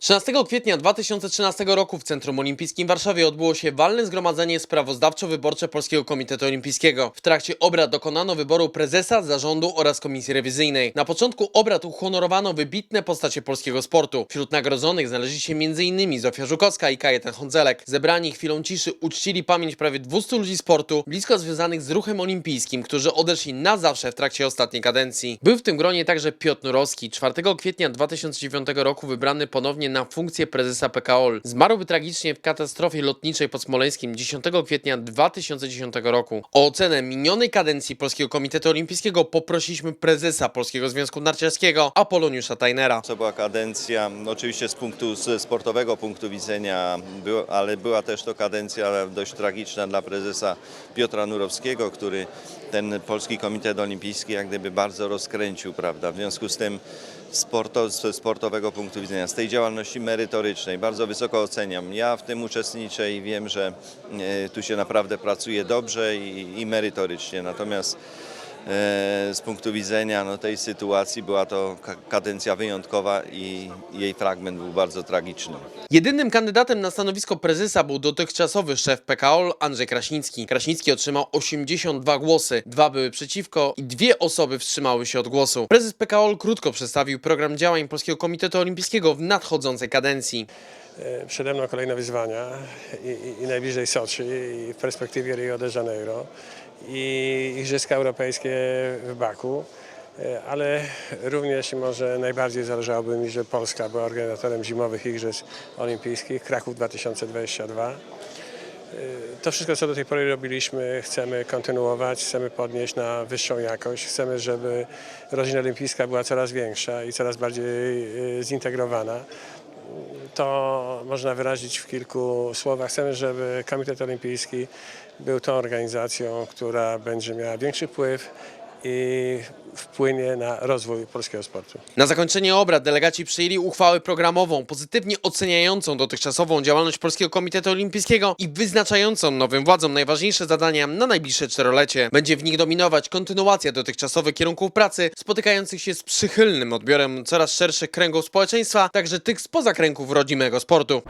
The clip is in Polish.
13 kwietnia 2013 roku w Centrum Olimpijskim w Warszawie odbyło się walne zgromadzenie sprawozdawczo-wyborcze Polskiego Komitetu Olimpijskiego. W trakcie obrad dokonano wyboru prezesa, zarządu oraz komisji rewizyjnej. Na początku obrad uhonorowano wybitne postacie polskiego sportu. Wśród nagrodzonych znaleźli się m.in. Zofia Żukowska i Kajetan Hondzelek. Zebrani chwilą ciszy uczcili pamięć prawie 200 ludzi sportu, blisko związanych z ruchem olimpijskim, którzy odeszli na zawsze w trakcie ostatniej kadencji. Był w tym gronie także Piotr Nurowski, 4 kwietnia 2009 roku wybrany ponownie na funkcję prezesa PKOL. Zmarłby tragicznie w katastrofie lotniczej pod Smoleńskim 10 kwietnia 2010 roku. O ocenę minionej kadencji Polskiego Komitetu Olimpijskiego poprosiliśmy prezesa Polskiego Związku Narciarskiego Apoloniusza Tajnera. To była kadencja, oczywiście z punktu z sportowego punktu widzenia, ale była też to kadencja dość tragiczna dla prezesa Piotra Nurowskiego, który ten Polski Komitet Olimpijski jak gdyby bardzo rozkręcił, prawda? W związku z tym sporto, ze sportowego punktu widzenia, z tej działalności merytorycznej bardzo wysoko oceniam. Ja w tym uczestniczę i wiem, że e, tu się naprawdę pracuje dobrze i, i merytorycznie. Natomiast z punktu widzenia no, tej sytuacji była to ka- kadencja wyjątkowa i jej fragment był bardzo tragiczny. Jedynym kandydatem na stanowisko prezesa był dotychczasowy szef PKOL Andrzej Kraśnicki. Kraśnicki otrzymał 82 głosy, dwa były przeciwko i dwie osoby wstrzymały się od głosu. Prezes PKOL krótko przedstawił program działań Polskiego Komitetu Olimpijskiego w nadchodzącej kadencji. E, Przede mną kolejne wyzwania i, i, najbliżej Soczi i w perspektywie Rio de Janeiro i Igrzyska Europejskie w Baku, E, ale również może najbardziej zależałoby mi, że Polska była organizatorem zimowych Igrzysk Olimpijskich Kraków 2022. E, To wszystko, co do tej pory robiliśmy, chcemy kontynuować, chcemy podnieść na wyższą jakość. Chcemy, żeby rodzina olimpijska była coraz większa i coraz bardziej zintegrowana to można wyrazić w kilku słowach. Chcemy, żeby Komitet Olimpijski był tą organizacją, która będzie miała większy wpływ i wpłynie na rozwój polskiego sportu. Na zakończenie obrad delegaci przyjęli uchwałę programową, pozytywnie oceniającą dotychczasową działalność Polskiego Komitetu Olimpijskiego i wyznaczającą nowym władzom najważniejsze zadania na najbliższe czterolecie. Będzie w nich dominować kontynuacja dotychczasowych kierunków pracy, spotykających się z przychylnym odbiorem coraz szerszych kręgów społeczeństwa, także tych spoza kręgów rodzimego sportu.